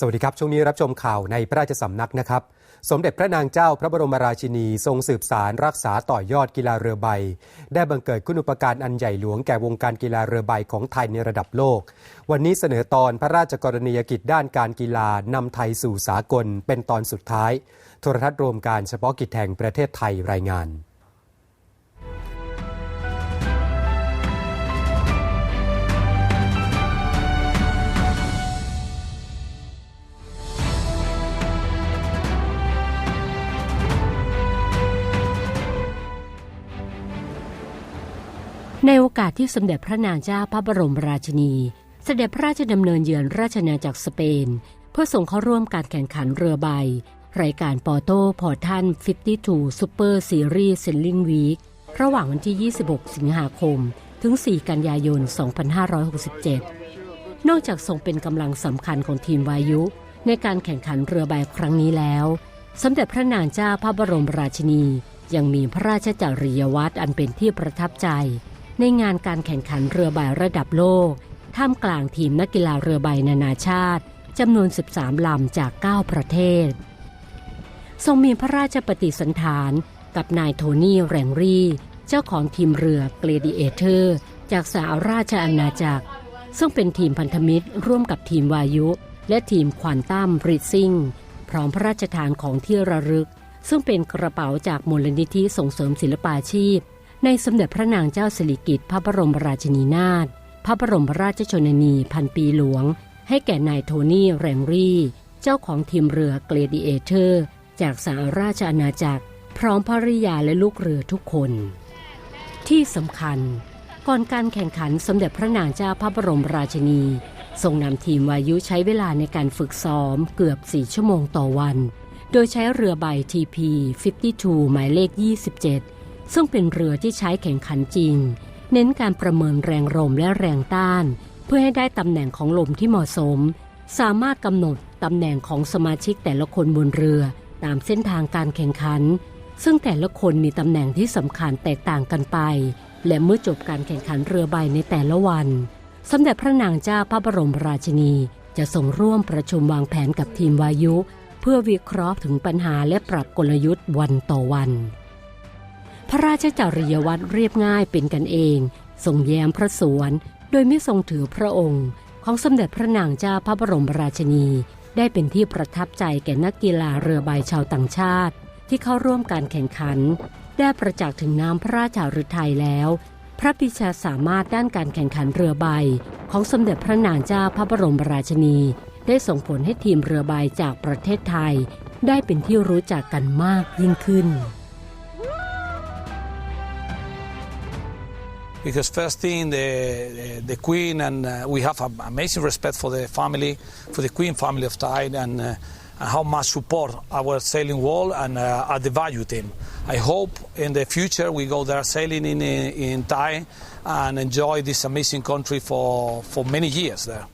สวัสดีครับ ช่วงนี้รับชมข่าวในพระราชสำนักนะครับ สมเด็จพระนางเจ้าพระบรมราชินีทรงสืบสารรักษาต่อยอดกีฬาเรือใบ ได้บังเกิดคุณุปการอันใหญ่หลวงแก่วงการกีฬาเรือใบของไทยในระดับโลก วันนี้เสนอตอนพระราชกรณียกิจด้านการกีฬานำไทยสู่สากลเป็นตอนสุดท้าย โทรทัศน์รวมการเฉพาะกิจแห่งประเทศไทยรายงาน ในโอกาสที่สมเด็จพระนางเจ้าพระบรมราชินี เสด็จพระราชดำเนินเยือนราชอาจักรสเปน เพื่อส่งเข้าร่วมการแข่งขันเรือใบ รายการปอโต้พอร์ทัน52 Super Series Sailing Week ระหว่างวันที่ 26 สิงหาคม ถึง 4 กันยายน 2567 นอกจากทรงเป็นกำลังสำคัญของทีมวายุ ในการแข่งขันเรือใบครั้งนี้แล้ว สมเด็จพระนางเจ้าพระบรมราชินี ยังมีพระราชจริยวัตรอันเป็นที่ประทับใจ ในงานการแข่งขันเรือใบระดับโลก ท่ามกลางทีมนักกีฬาเรือใบนานาชาติจำนวน 13 ลำจาก 9 ประเทศ ทรงมีพระราชปฏิสันฐานกับนายโทนี่แรงรีเจ้าของทีมเรือเกลดิเอเตอร์ จากสหราชอาณาจักร ซึ่งเป็นทีมพันธมิตรร่วมกับทีมวายุ และทีมควอนตัมริซิ่งพร้อมพระราชทานของที่ระลึก ซึ่งเป็นกระเป๋าจากมูลนิธิส่งเสริมศิลปาชีพ ในสมเด็จพระนางเจ้าสิริกิติ์พระบรมราชินีนาถพระบรมราชชนนีพันปีหลวง ให้แก่นายโทนี่แรงรีเจ้าของทีมเรือเกลดิเอเตอร์ จากสหราชอาณาจักร พร้อมภริยาและลูกเรือทุกคน ที่สำคัญ ก่อนการแข่งขันสมเด็จพระนางเจ้าพระบรมราชินีทรงนำทีมวายุใช้เวลาในการฝึกซ้อมเกือบ 4 ชั่วโมงต่อวัน โดยใช้เรือใบ TP 52 หมายเลข 27 ซึ่งเป็นเรือที่ใช้แข่งขันจริง เน้นการประเมินแรงลมและแรงต้าน เพื่อให้ได้ตำแหน่งของลมที่เหมาะสม สามารถกำหนดตำแหน่งของสมาชิกแต่ละคนบนเรือตามเส้นทางการแข่งขัน ซึ่งแต่ละคนมีตำแหน่งที่สำคัญแตกต่างกันไป และเมื่อจบการแข่งขันเรือใบในแต่ละวันสมเด็จพระนางเจ้าพระบรมราชินีจะส่งร่วมประชุมวางแผนกับทีมวายุ เพื่อวิเคราะห์ถึงปัญหาและปรับกลยุทธ์วันต่อวัน พระราชจริยวัตรเรียบง่ายเป็นกันเองทรงแย้มพระสวน โดยไม่ทรงถือพระองค์ ของสมเด็จพระนางเจ้าพระบรมราชินี ได้เป็นที่ประทับใจแก่นักกีฬาเรือใบชาวต่างชาติ ที่เข้าร่วมการแข่งขัน ได้ประจักษ์ถึงน้ำพระราชาฤทัยแล้ว พระปิชาสามารถด้านการแข่งขันเรือใบ ของสมเด็จพระนางเจ้าพระบรมราชินี ได้ส่งผลให้ทีมเรือใบจากประเทศไทย ได้เป็นที่รู้จักกันมากยิ่งขึ้น because first thing the, the, the queen and uh, we have amazing respect for the family for the queen family of thai and, uh, and how much support our sailing world and uh, at the value team. I hope in the future we go there sailing in, in thai and enjoy this amazing country for, for many years there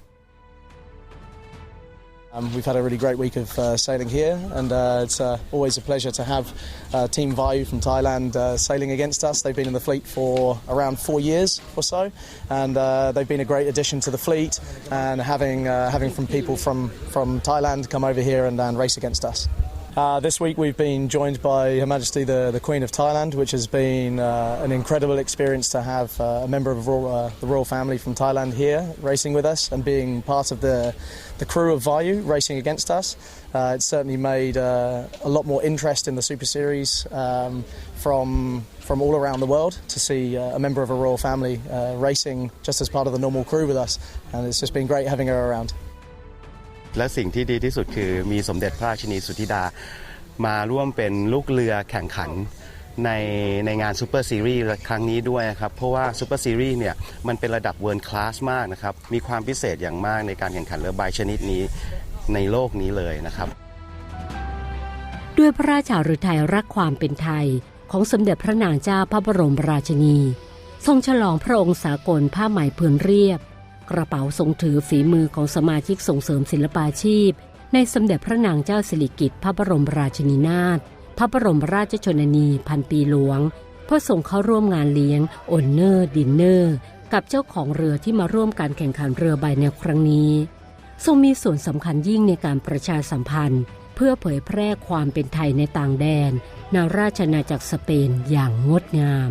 Um, we've had a really great week of uh, sailing here, and uh, it's uh, always a pleasure to have uh, Team Vayu from Thailand uh, sailing against us. They've been in the fleet for around four years or so, and uh, they've been a great addition to the fleet. And having having from people from from Thailand come over here and, and race against us. Uh, this week we've been joined by Her Majesty the, the Queen of Thailand, which has been uh, an incredible experience to have uh, a member of royal, uh, the royal family from Thailand here racing with us and being part of the, the crew of Vayu racing against us. Uh, it's certainly made uh, a lot more interest in the Super Series um, from, from all around the world to see a member of a royal family racing just as part of the normal crew with us. And it's just been great having her around. และสิ่งที่ดีที่สุดคือมีสมเด็จพระราชินีสุธิดา มาร่วมเป็นลูกเรือแข่งขันในในงานซูเปอร์ซีรีส์ครั้งนี้ด้วยนะครับ เพราะว่าซูเปอร์ซีรีส์เนี่ยมันเป็นระดับเวิร์ลคลาสมากนะครับ มีความพิเศษอย่างมากในการแข่งขันเรือใบชนิดนี้ในโลกนี้เลยนะครับ ด้วยพระราชาฤทัยรักความเป็นไทย ของสมเด็จพระนางเจ้าพระบรมราชินี ทรงฉลองพระองค์สากลผ้าไหมพื้นเรียบ กระเป๋าทรงถือฝีมือของสมาชิกส่งเสริมศิลปาชีพ ในสมเด็จพระนางเจ้าสิริกิติ์พระบรมราชินีนาถพระบรมราชชนนีพันปีหลวงเพื่อส่งเข้าร่วมงานเลี้ยงโอนเนอร์ดินเนอร์ กับเจ้าของเรือที่มาร่วมการแข่งขันเรือใบในครั้งนี้ ทรงมีส่วนสำคัญยิ่งในการประชาสัมพันธ์ เพื่อเผยแพร่ความเป็นไทยในต่างแดนนาราชนาจักรสเปนอย่างงดงาม